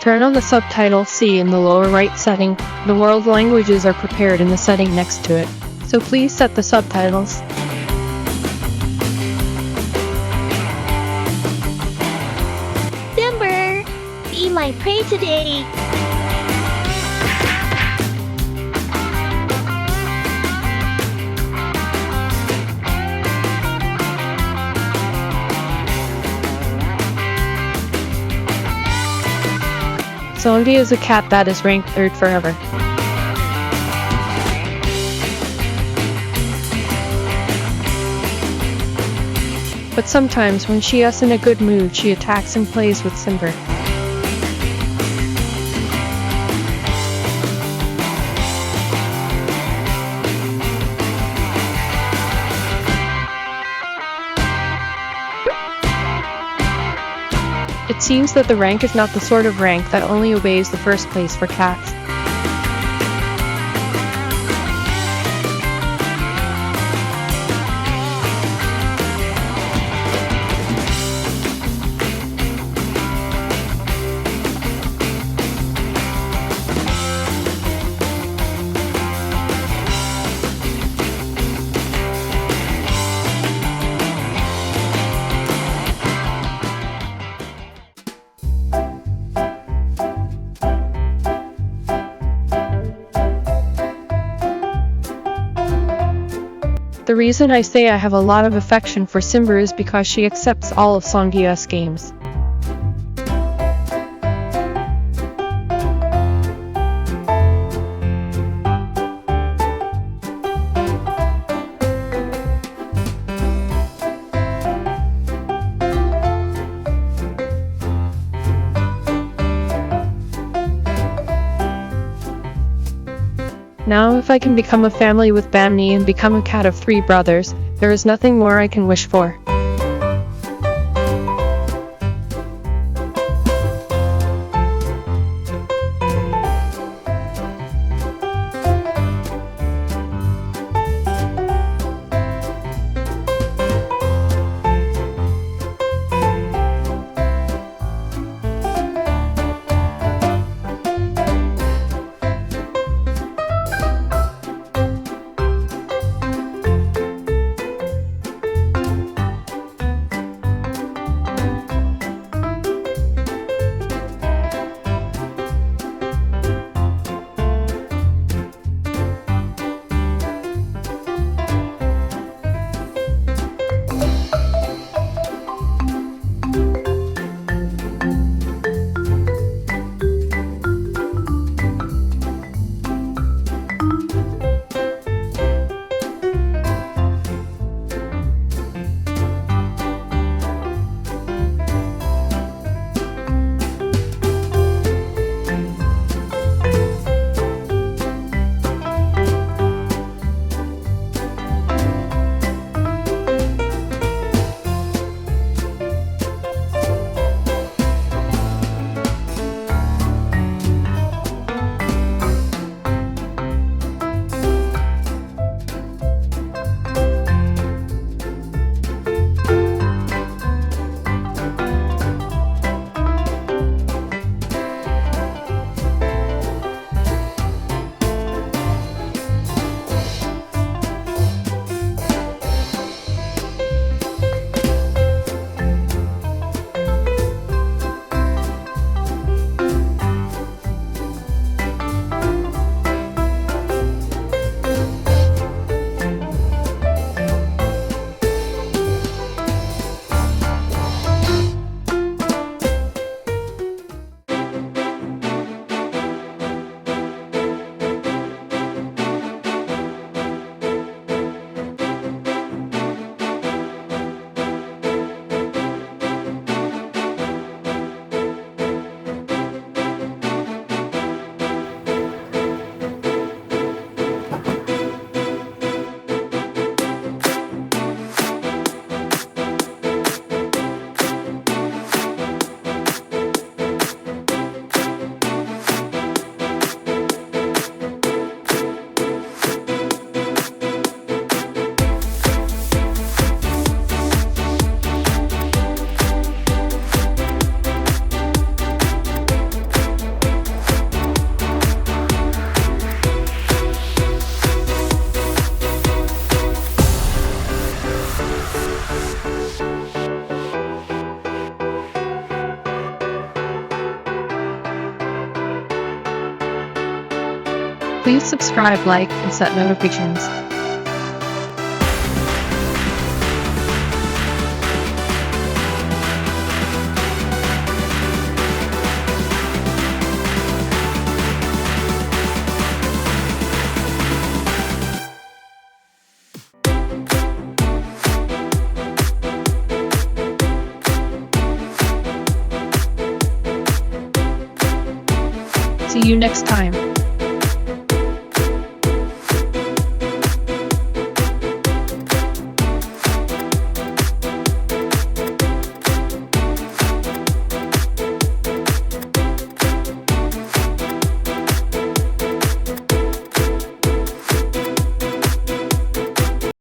Turn on the subtitle C in the lower right setting. The world languages are prepared in the setting next to it. So please set the subtitles. Simber, be my prey today. Songi is a cat that is ranked third forever. But sometimes when she is in a good mood, she attacks and plays with Simber. It seems that the rank is not the sort of rank that only obeys the first place for cats. The reason I say I have a lot of affection for Simber is because she accepts all of Songyeo's games. Now if I can become a family with Bamni and become a cat of three brothers, there is nothing more I can wish for. Please subscribe, like, and set notifications. See you next time.